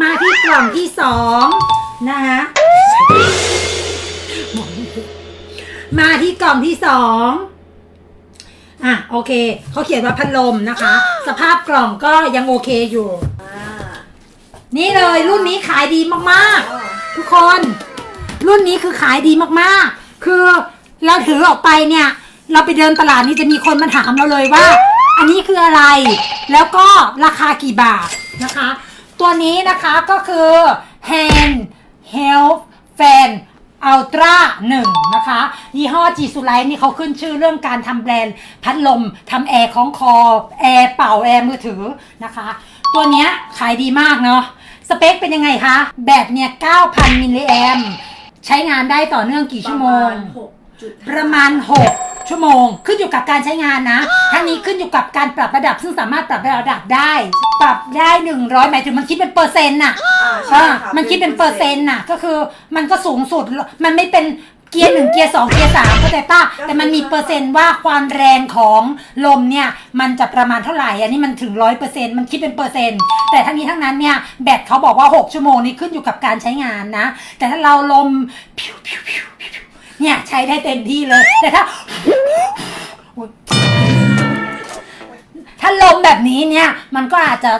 มาที่กล่องที่สองนะคะมาที่กล่องที่สองอะโอเคเขาเขียนว่าพัดลมนะคะ สภาพกล่องก็ยังโอเคอยู่ นี่เลยรุ่นนี้ขายดีมากๆ ทุกคน รุ่นนี้คือขายดีมากๆ คือเราถือออกไปเนี่ย เราไปเดินตลาดนี่จะมีคนมาถามเราเลยว่า อันนี้คืออะไร แล้วก็ราคากี่บาทนะคะ ตัวนี้นะคะก็คือ Hand Health Fan Ultra 1นะคะ ยี่ห้อจีสุไลนี่เขาขึ้นชื่อเรื่องการทำแบรนด์พัดลมทำแอร์ของคอ แอร์เป่า แอร์มือถือนะคะ ตัวเนี้ยขายดีมากเนาะสเปคเป็นยังไงคะ แบตเนี่ย 9,000 มิลลิแอมใช้งานได้ต่อเนื่องกี่ชั่วโมงหกจุดประมาณ 6 ชั่วโมง ขึ้นอยู่กับการใช้งานนะ ทั้งนี้ขึ้นอยู่กับการปรับระดับ ซึ่งสามารถปรับระดับได้ ปรับได้ 100หมายถึงมันคิดเป็นเปอร์เซ็นต์น่ะอ่าใช่อ่าค่ะมันคิดเป็นเปอร์เซ็นต์น่ะ ก็คือมันก็สูงสุด มันไม่เป็นเกียร์หนึ่งเกียร์สองเกียร์สามเข้าใจป่ะแต่มันมีเปอร์เซ็นต์ว่าความแรงของลมเนี่ย มันจะประมาณเท่าไหร่ อันนี้มันถึงร้อยเปอร์เซ็นต์มันคิดเป็นเปอร์เซ็นต์ แต่ทั้งนี้ทั้งนั้นเนี่ย แบตเขาบอกว่า 6 ชั่วโมงนี้ขึ้นอยู่กับการใช้งานนะ แต่ถ้าเราลมพิวพิวพิวพิวเนี่ยใช้ได้เต็มที่เลย แต่ถ้า ถ้าลมแบบนี้เนี่ยมันก็อาจจะ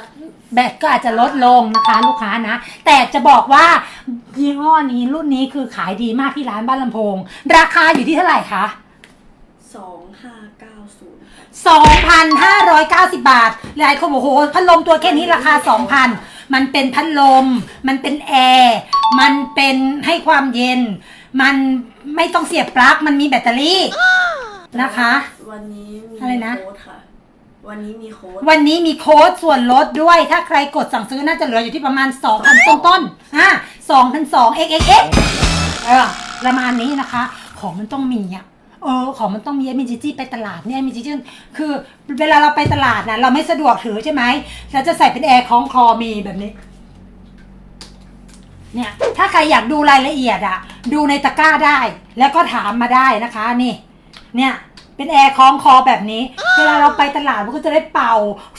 แบตก็อาจจะลดลงนะคะ ลูกค้านะ แต่จะบอกว่ายี่ห้อนี้รุ่นนี้คือขายดีมากที่ร้านบ้านลำโพง ราคาอยู่ที่เท่าไหร่คะสองห้าเก้าศูนย์2,590 บาท หลายคนบอกโอ้โหพัดลมตัวแค่นี้ราคา 2,000 มันเป็นพัดลม มันเป็นแอร์ มันเป็นให้ความเย็น มันไม่ต้องเสียบปลั๊ก มันมีแบตเตอรี่นะคะ วันนี้มีอะไรนะโค้ดค่ะ วันนี้มีโค้ดวันนี้มีโค้ดส่วนลดด้วย ถ้าใครกดสั่งซื้อน่าจะเหลืออยู่ที่ประมาณ 2,000ต้นต้นๆอะ2,200 xxx เออประมาณนี้นะคะ ของมันต้องมีอะ เออ ของมันต้องมีมิจิจี้ไปตลาดเนี่ยมิจิจี้คือเวลาเราไปตลาดนะเราไม่สะดวกถือใช่ไหมเราจะใส่เป็นแอร์คล้องคอมีแบบนี้ เนี่ย ถ้าใครอยากดูรายละเอียดอะดูในตะกร้าได้ แล้วก็ถามมาได้นะคะ นี่ เนี่ย เป็นแอร์คล้องคอแบบนี้ เวลาเราไปตลาดมันก็จะได้เป่า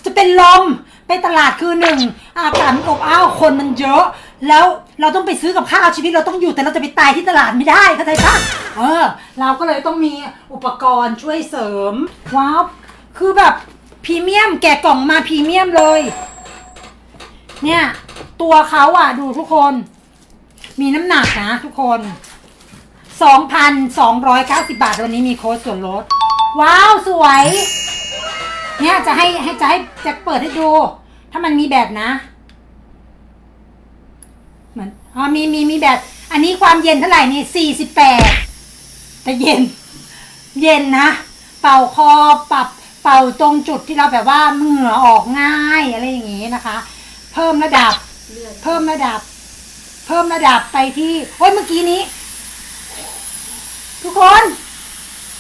จะเป็นลม ไปตลาดคือหนึ่งอากาศมันอบอ้าวคนมันเยอะ แล้วเราต้องไปซื้อกับข้าวชีวิตเราต้องอยู่แต่เราจะไปตายที่ตลาดไม่ได้เข้าใจปะเออ เราก็เลยต้องมีอุปกรณ์ช่วยเสริมว้าวคือแบบพรีเมียมแกะกล่องมาพรีเมียมเลย เนี่ย ตัวเขาอะ ดูทุกคน มีน้ำหนักนะทุกคน 2,290 บาทวันนี้มีโค้ดส่วนลด ว้าวสวย เนี่ยจะให้ให้จะให้จะเปิดให้ดู ถ้ามันมีแบบนะเหมือนอ๋อมีมีมีแบบ อันนี้ความเย็นเท่าไหร่นี่48แปดแต่เย็น เย็นนะ เป่าคอปรับเป่าตรงจุดที่เราแบบว่าเหงื่อออกง่ายอะไรอย่างงี้นะคะ เพิ่มระดับ เพิ่มระดับ เพิ่มระดับไปที่โอ้ยเมื่อกี้นี้ ทุกคน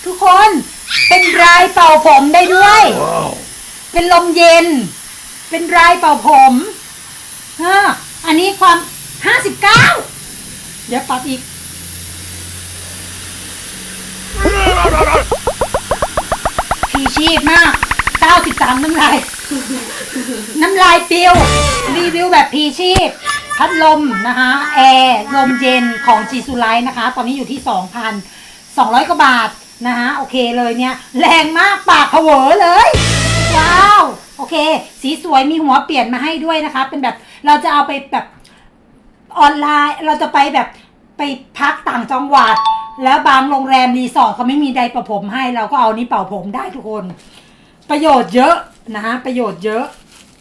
ทุกคน เป็นรายเป่าผมได้ด้วย เป็นลมเย็น เป็นรายเป่าผมอ่าอันนี้ความห้าสิบเก้าเดี๋ยวปรับอีกพีชีพมาก93น้ำลาย น้ำลายปิวรีวิวแบบพีชีพพัดลมนะคะแอร์ลมเย็นของจีซูไลท์นะคะ ตอนนี้อยู่ที่ 2,200 กว่าบาท นะคะโอเคเลยเนี่ยแรงมากปากเผวอเลย ว้าว โอเค สีสวยมีหัวเปลี่ยนมาให้ด้วยนะคะ เป็นแบบเราจะเอาไปแบบออนไลน์ เราจะไปแบบไปพักต่างจังหวัด แล้วบางโรงแรมรีสอร์ทเขาไม่มีไดร์เป่าผมให้ เราก็เอานี้เป่าผมได้ทุกคน ประโยชน์เยอะนะคะประโยชน์เยอะ